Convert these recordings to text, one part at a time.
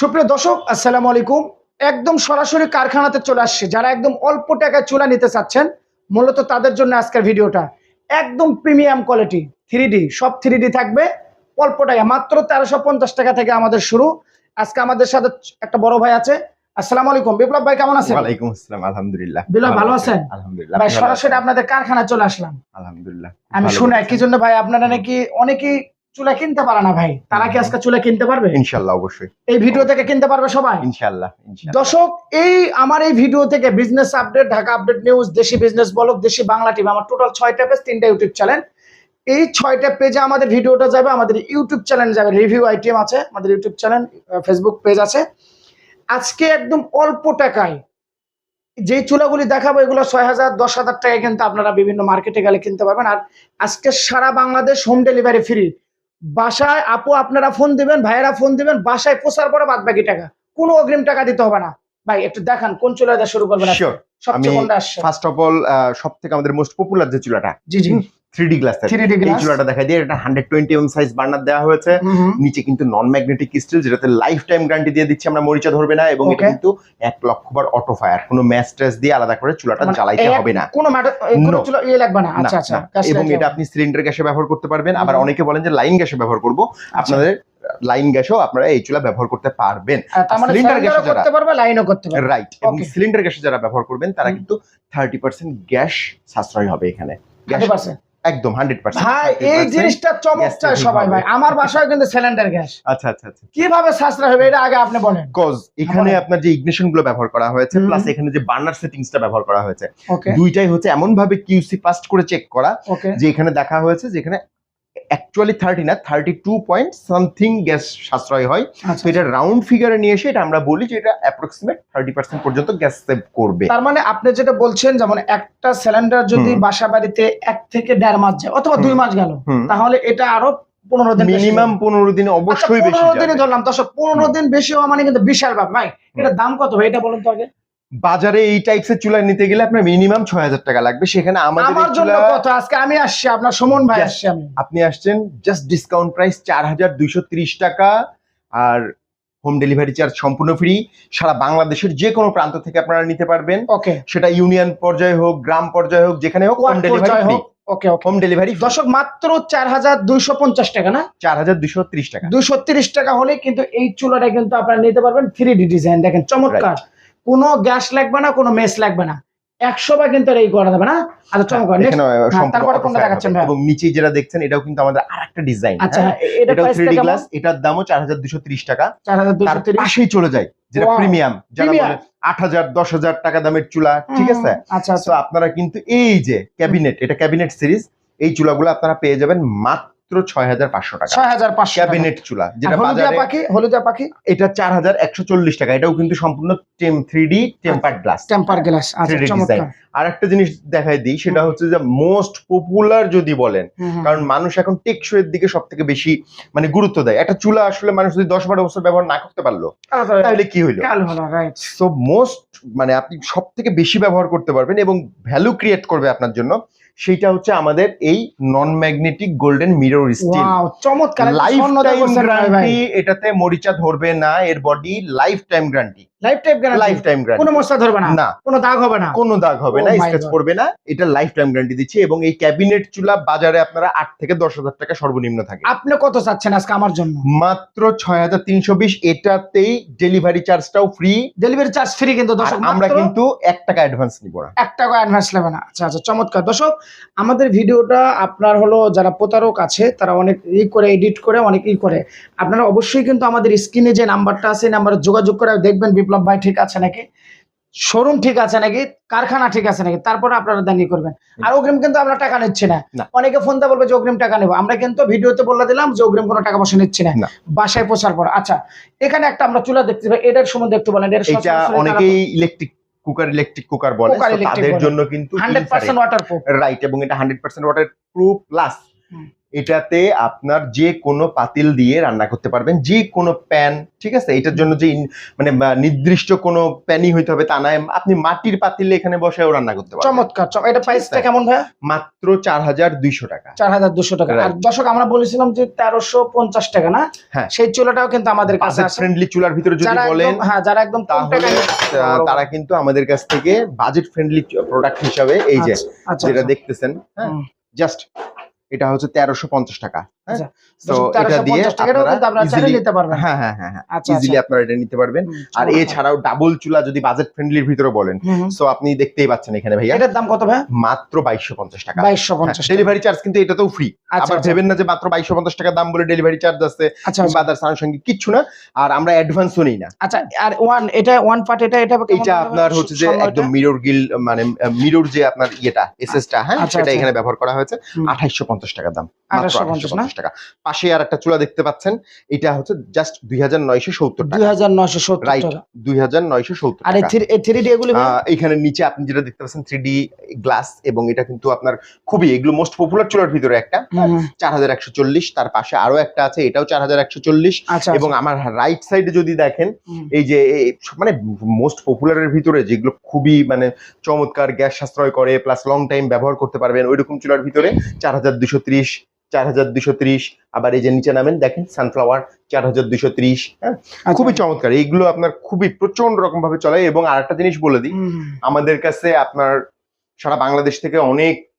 সুপ্রিয় দর্শক আসসালামু আলাইকুম। একদম সরাসরি কারখানাতে চলে আসছে। যারা একদম অল্প টাকায় চুলা নিতে চাচ্ছেন মূলত তাদের জন্য আজকের ভিডিওটা। একদম প্রিমিয়াম কোয়ালিটি থ্রি সব থ্রি থাকবে। অল্প টাকা মাত্র তেরোশো পঞ্চাশ টাকা থেকে আমাদের শুরু। আজকে আমাদের সাথে একটা বড় ভাই আছে। আসসালামু আলাইকুম। বিপ্লব ভাই কেমন আছেন? ওয়ালাইকুম আসসালাম আলহামদুলিল্লাহ। বিলাল, ভালো আছেন? আলহামদুলিল্লাহ। ভাই সরাসরি আপনাদের কারখানা চলে আসলাম। আলহামদুলিল্লাহ আমি শুনে কি জন্য ভাই আপনারা নাকি অনেকেই চুলা কিনতে পারে না ভাই। তারা কি আজকে চুলা কিনতে পারবে? ইনশাআল্লাহ অবশ্যই। এই ভিডিও থেকে কিনতে পারবে সবাই? ইনশাআল্লাহ ইনশাআল্লাহ দর্শক এই আমার এই ভিডিও থেকে business update Dhaka update news দেশি বিজনেস বলক দেশি বাংলা টিভি আমার টোটাল ছয়টা পেজ তিনটা ইউটিউব চ্যানেল এই ছয়টা পেজে আমাদের ভিডিওটা যাবে আমাদের ইউটিউব চ্যানেল যাবে রিভিউ আইটেম আছে আমাদের ইউটিউব চ্যানেল ফেসবুক পেজ আছে। আজকে একদম অল্প টাকায় যে চুলাগুলি দেখাবো এগুলো ছয় হাজার দশ হাজার টাকায় কিন্তু আপনারা বিভিন্ন মার্কেটে গেলে কিনতে পারবেন। আর আজকে সারা বাংলাদেশ হোম ডেলিভারি ফ্রি বাসায় আপু আপনারা ফোন দিবেন ভাইয়েরা ফোন দিবেন বাসায় পোষার পরে বাদ বাকি টাকা। কোনো অগ্রিম টাকা দিতে হবে না। ভাই একটু দেখান কোন চুলা দিয়ে শুরু করবেন ফার্স্ট অফ অল সব থেকে আমাদের মোস্ট পপুলার যে চুলাটা। জি জি। থ্রি ডি গ্লাস এই চুলাটা দেখা দিয়ে এটা hundred twenty M size burner দেওয়া হয়েছে। নিচে কিন্তু নন ম্যাগনেটিক স্টিল যেটাতে লাইফ টাইম গ্যারান্টি দিয়ে দিচ্ছি আমরা মরিচা ধরবে না এবং এটা কিন্তু লক্ষ বার অটো ফায়ার কোনো ম্যাচ ট্রেস দিয়ে আলাদা করে চুলাটা মানে জ্বালাইতে হবে না। কোনো কোনো চুলা ইয়ে লাগবে না। না, আচ্ছা আচ্ছা এবং এটা আপনি সিলিন্ডার গ্যাসে ব্যবহার করতে পারবেন। আবার অনেকে বলেন যে লাইন গ্যাসে ব্যবহার করব। আপনাদের লাইন গ্যাসও আপনারা এই চুলা ব্যবহার করতে পারবেন। মানে ও gas যারা- করতে পারবে লাইনও করতে পারবে। রাইট এবং সিলিন্ডার গ্যাসে যারা ব্যবহার করবেন তারা কিন্তু থার্টি পার্সেন্ট গ্যাস সাশ্রয় হবে এখানে। গ্যাস 100% একদম হান্ড্রেড পার্সেন্ট ভাই এই জিনিসটা চমৎকার সবাই ভাই। আমার বাসায় কিন্তু সিলিন্ডার গ্যাস আচ্ছা আচ্ছা আচ্ছা। কীভাবে সাশ্রয় হবে এটা আগে আপনি বলেন। কজ এখানে আপনার যে ইগনিশনগুলো ব্যবহার করা হয়েছে প্লাস এখানে যে বার্নার সেটিংসটা ব্যবহার করা হয়েছে। দুইটাই হচ্ছে এমন ভাবে কিউসি পাস্ট করে চেক করা যে এখানে দেখা হয়েছে যে এখানে অ্যাকচুয়ালি থার্টি না thirty two point something gas সাশ্রয় হয়। আচ্ছা। তো এটা রাউন্ড ফিগারে নিয়ে এসে এটা আমরা বলি যে এটা অ্যাপ্রক্সিমেট থার্টি পার্সেন্ট পর্যন্ত গ্যাস সেভ করবে। তার মানে আপনি যেটা বলছেন যেমন একটা সিলিন্ডার যদি বাসা বাড়িতে এক থেকে দেড় মাস যায় অথবা দুই মাস গেল তাহলে এটা আরও পনেরো দিন মিনিমাম পনেরো দিনে আচ্ছা, অবশ্যই বেশি পনেরো দিনে ধরলাম দশ পনেরো দিন বেশি হওয়া মানে কিন্তু বিশাল ব্যাপার ভাই এটা দাম কত ভাই এটা বলুন তো আগে। বাজারে এই টাইপসের চুলা নিতে গেলে আপনার মিনিমাম ছয় হাজার টাকা লাগবে। সেখানে আমাদের আমার জন্য কত? আজকে আমি আসছি আপনার সুমন ভাই আসছি আমি। আপনি আসছেন জাস্ট ডিসকাউন্ট প্রাইস চার হাজার দুইশো ত্রিশ টাকা। আর হোম ডেলিভারি চার্জ সম্পূর্ণ ফ্রি সারা বাংলাদেশের যে কোনো প্রান্ত থেকে আপনারা নিতে পারবেন। ওকে সেটা ইউনিয়ন পর্যায়ে হোক গ্রাম পর্যায়ে হোক যেখানে হোক home delivery okay okay home delivery দর্শক মাত্র চার হাজার দুইশো পঞ্চাশ টাকা না? চার হাজার দুইশো ত্রিশ টাকা। দুইশো তিরিশ টাকা হলে কিন্তু এই চুলাটা কিন্তু আপনারা নিতে পারবেন। থ্রি ডি ডিজাইন দেখেন চমৎকার। কোনো গ্যাস লাগবে না কোনো মেস লাগবে না। একশো বার কিন্তু এই করা যাবে না। আচ্ছা চমৎকার Next- এখানে সম্পূর্ণ তারপরে কোনটা দেখাচ্ছেন এবং নিচে যেটা দেখছেন এটাও কিন্তু আমাদের আরেকটা ডিজাইন আচ্ছা এটা থ্রি গ্লাস এটার দামও চার হাজার দুশো ত্রিশ টাকা। চার হাজার পাশেই চলে যায় যেটা প্রিমিয়াম যারা বলে আট হাজার দশ হাজার টাকা দামের চুলা ঠিক আছে? আচ্ছা আচ্ছা। আপনারা কিন্তু এই যে ক্যাবিনেট এটা ক্যাবিনেট সিরিজ এই চুলাগুলো আপনারা পেয়ে যাবেন মাত্র ছয় হাজার পাঁচশো টাকা। ছয় হাজার পাঁচশো ক্যাবিনেট চুলা যেটা হলুদিয়া পাখি? হলুদিয়া পাখি? এটা চার হাজার একশো চল্লিশ টাকা। এটাও কিন্তু সম্পূর্ণ টেম three D tempered glass. Temper glass. আচ্ছা 3D চমৎকার। design। আর একটা জিনিস দেখাই দিই সেটা হচ্ছে যে মোস্ট পপুলার যদি বলেন। কারণ মানুষ এখন টেকসইয়ের দিকে সব থেকে বেশি মানে গুরুত্ব দেয়। একটা চুলা আসলে মানুষ যদি দশ বারো বছর ব্যবহার না করতে পারল তাহলে কি হইল? সো মোস্ট মানে আপনি সব থেকে বেশি ব্যবহার করতে পারবেন এবং ভ্যালু ক্রিয়েট করবে আপনার জন্য। সেইটা হচ্ছে আমাদের এই non magnetic golden mirror steel চমৎকার লাইফ টাইম গ্যারান্টি এটাতে মরিচা ধরবে না এর body lifetime guarantee lifetime guarantee lifetime কোনো মশলা ধরবে না? না। কোনো দাগ হবে না? কোনো দাগ হবে না Oh স্ক্র্যাচ পড়বে না। এটা লাইফ টাইম গ্যারান্টি দিচ্ছে এবং এই ক্যাবিনেট চুলা বাজারে আপনারা আট থেকে দশ হাজার টাকা সর্বনিম্ন থাকে। আপনি কত চাচ্ছেন আজকে আমার জন্য? মাত্র ছয় হাজার তিনশো বিশ এটাতেই ডেলিভারি চার্জটাও ফ্রি ডেলিভারি চার্জ ফ্রি কিন্তু দর্শক আমরা কিন্তু এক টাকা অ্যাডভান্স নিব না। এক টাকা অ্যাডভান্স নেবে না। আচ্ছা আচ্ছা চমৎকার। দর্শক আমাদের ভিডিওটা আপনার হলো যারা প্রতারক আছে তারা অনেক ই করে এডিট করে অনেক ই করে। আপনারা অবশ্যই কিন্তু আমাদের স্ক্রিনে যে নাম্বারটা আছে নাম্বারে যোগাযোগ করে দেখবেন বিপ্লব ভাই ঠিক আছে নাকি? শোরুম ঠিক আছে নাকি? কারখানা ঠিক আছে নাকি? তারপরে আপনারা দানি করবেন। আর অগ্রিম কিন্তু আমরা টাকা নিচ্ছি না। অনেকে ফোন দিয়ে বলবে যে অগ্রিম টাকা নেব। আমরা কিন্তু ভিডিওতে বলে দিলাম যে অগ্রিম কোনো টাকা পয়সা নিচ্ছি না। বাসায় পৌঁছার পর। আচ্ছা এখানে একটা আমরা চুলা দেখতে পাই। এটার সম্বন্ধে একটু বলেন। এর এটা অনেকেই ইলেকট্রিক কুকার ইলেকট্রিক কুকার বলে। তাদের জন্য কিন্তু hundred percent waterproof right এবং এটা hundred percent waterproof plus. এটাতে আপনার যে কোনো পাতিল দিয়ে রান্না করতে পারবেন যে কোনো প্যান ঠিক আছে? এটার জন্য যে মানে নির্দিষ্ট কোনো প্যানই হইতে হবে তা নয় আপনি মাটির পাতিলে এখানে বসেও রান্না করতে পারবেন। চমৎকার চম- এটা প্রাইসটা। কেমন ভাইয়া? মাত্র চার হাজার দুইশো টাকা। চার হাজার দুশো টাকা। আর. দর্শক আমরা বলেছিলাম যে তেরোশো পঞ্চাশ টাকা না? হ্যাঁ। সেই চুলাটাও কিন্তু আমাদের কাছে আছে। ফ্রেন্ডলি চুলার ভিতরে যদি বলেন হ্যাঁ যারা একদম তাহলে তারা কিন্তু আমাদের কাছ থেকে বাজেট ফ্রেন্ডলি প্রোডাক্ট হিসাবে এই যে আচ্ছা, আচ্ছা যেটা আচ্ছা। দেখতেছেন হ্যাঁ? জাস্ট এটা হচ্ছে তেরোশো টাকা। তো এটা দিয়ে টাকাটাও কিন্তু আপনারা চাইলে easily- নিতে পারবেন। হ্যাঁ হ্যাঁ হ্যাঁ ইজিলি আপনারা এটা নিতে পারবেন। আর এছাড়াও ডাবল চুলা যদি বাজেট ফ্রেন্ডলির ভিতরে বলেন হুম, হুম। সো আপনি দেখতেই পাচ্ছেন এখানে ভাইয়া এটার দাম কত ভাই মাত্র বাইশশো পঞ্চাশ টাকা। বাইশশো পঞ্চাশ ডেলিভারি চার্জ কিন্তু এটাতেও ফ্রি আবার ভেবেন না যে মাত্র বাইশশো পঞ্চাশ টাকা দাম বলে ডেলিভারি চার্জ আছে আচ্ছা আচ্ছা। কিচ্ছু না। আর আমরা অ্যাডভান্সও নিই না। আচ্ছা আর ওয়ান এটা ওয়ান পার্ট এটা এটা আপনার হচ্ছে যে একদম মিরর গিল মানে মিরর যে আপনার ইয়েটা এসএসটা হ্যাঁ আচ্ছা, সেটা। এখানে ব্যবহার করা হয়েছে। আঠাইশশো পঞ্চাশ টাকা দাম মাত্র 2850 না? 2850 টাকা। পাশে আর একটা চুলা দেখতে পাচ্ছেন এটা হচ্ছে জাস্ট দুই হাজার নয়শো সত্তর দুই টাকা হাজার নয়শো সত্তর রাইট দুই হাজার নয়শো সত্তর আর থ্রি ডি এগুলি এখানে নিচে আপনি যেটা দেখতে পাচ্ছেন থ্রি ডি গ্লাস এবং এটা কিন্তু আপনার খুবই এগুলো মোস্ট পপুলার চুলার ভিতরে একটা। চার হাজার একশো চল্লিশ তার পাশে আরও একটা আছে এটাও চার হাজার একশো চল্লিশ। আচ্ছা এবং আমার রাইট সাইডে যদি দেখেন এই যে মানে মোস্ট পপুলারের ভিতরে যেগুলো খুবই মানে চমৎকার গ্যাস সাশ্রয় করে প্লাস লং টাইম ব্যবহার করতে পারবেন ওইরকম চুলার ভিতরে চার হাজার দুশো ত্রিশ চার হাজার দুশো ত্রিশ। আবার এই যে নিচে নামেন দেখেন সানফ্লাওয়ার চার হাজার দুশো ত্রিশ হ্যাঁ? আচ্ছা। খুবই চমৎকার। এইগুলো আপনার খুবই প্রচণ্ড রকম ভাবে চলে। এবং আরেকটা জিনিস বলে দিই। আমাদের কাছে আপনার সারা বাংলাদেশ থেকে অনেক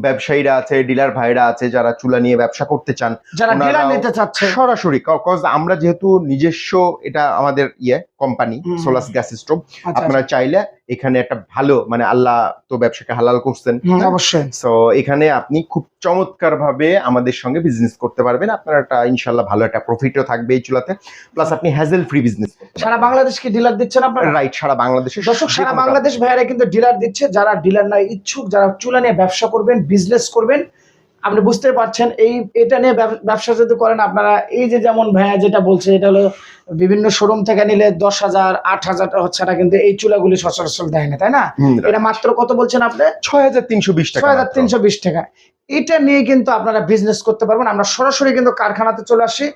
ব্যবসায়ীরা আছে ডিলার ভাইরা আছে যারা চুলা নিয়ে ব্যবসা করতে চান। যারা ডিলার নিতে চাচ্ছে। সরাসরি কজ আমরা যেহেতু নিজস্ব এটা আমাদের ইয়ে কোম্পানি। সোলাস গ্যাস স্টোভ আচ্ছা, আপনারা চাইলে এখানে একটা ভালো মানে আল্লাহ তো ব্যবসাকে হালাল করছেন। অবশ্যই। সো এখানে আপনি খুব চমৎকার ভাবে আমাদের সঙ্গে বিজনেস করতে পারবেন। আপনার একটা ইনশাল্লাহ ভালো একটা প্রফিটও থাকবে এই চুলাতে। প্লাস আপনি হ্যাজেল ফ্রি বিজনেস সারা বাংলাদেশ কি ডিলার দিচ্ছেন আপনারা? রাইট সারা বাংলাদেশে দর্শক সারা বাংলাদেশ ভাইয়ারা কিন্তু ডিলার দিচ্ছে। যারা ডিলার না ইচ্ছুক যারা চুলা নিয়ে ব্যবসা করবেন বিজনেস করবেন আপনি বুঝতে পারছেন এই এটা নিয়ে ব্যব- ব্যবসা যদি করেন আপনারা এই যে যেমন ভাইয়া যেটা বলছে এটা হলো বিভিন্ন শোরুম থেকে নিলে দশ হাজার আট হাজার ছাড়া কিন্তু এই চুলাগুলি সচরাচর দেয় না তাই না? এটা মাত্র কত বলছেন আপনি? ছয় হাজার তিনশো বিশ টাকা ছয় হাজার তিনশো বিশ টাকা। এটা নিয়ে কিন্তু আপনারা বিজনেস করতে পারবেন। আমরা সরাসরি কিন্তু কারখানাতে চলে আসি।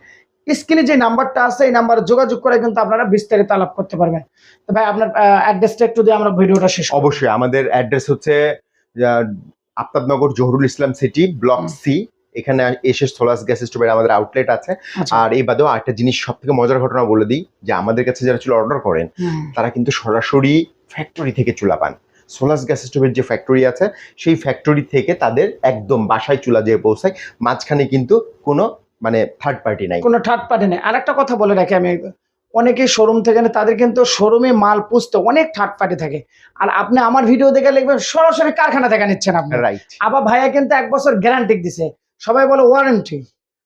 স্ক্রিনে যে নাম্বারটা আছে এই নাম্বারে যোগাযোগ করে কিন্তু আপনারা বিস্তারিত আলাপ করতে পারবেন। তো ভাই আপনার অ্যাড্রেসটা একটু দিয়ে আমরা ভিডিওটা শেষ অবশ্যই আমাদের অ্যাড্রেস হচ্ছে Aftabnagar Zahurul Islam city block C এখানে এসে সোলাস গ্যাস স্টোভের আমাদের আউটলেট আছে। আচ্ছা। আর এই বাদেও একটা জিনিস সব থেকে মজার ঘটনা বলে দিই যে আমাদের কাছে যারা চুলা অর্ডার করেন তারা কিন্তু সরাসরি ফ্যাক্টরি থেকে চুলা পান। সোলাস গ্যাস স্টোভের যে ফ্যাক্টরি আছে সেই ফ্যাক্টরি থেকে তাদের একদম বাসায় চুলা যেয়ে পৌঁছায়। মাঝখানে কিন্তু কোনো মানে থার্ড পার্টি নাই। কোনো থার্ড পার্টি নেই। আর একটা কথা বলে রাখি আমি অনেকেই শোরুম থেকে নেয়, তাদের কিন্তু শোরুমে মাল পুষতে অনেক থার্ড পার্টি থাকে। আর আপনি আমার ভিডিও দেখে লিখবেন সরাসরি কারখানা থেকে নিচ্ছেন আপনি। রাইট আবার ভাইয়া কিন্তু এক বছর গ্যারান্টি দিছে। সবাই বলে ওয়ারেন্টি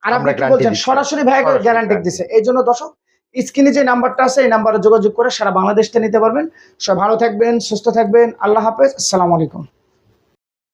আর আপনি কি বলছেন? সরাসরি ভাইয়া সরাসরি গ্যারান্টি দিছে। এই জন্য দর্শক স্ক্রিনে যে নাম্বারটা আছে এই নাম্বারে যোগাযোগ করে সারা বাংলাদেশটা নিতে পারবেন। সবাই ভালো থাকবেন সুস্থ থাকবেন। আল্লাহ হাফেজ। আসসালামু আলাইকুম।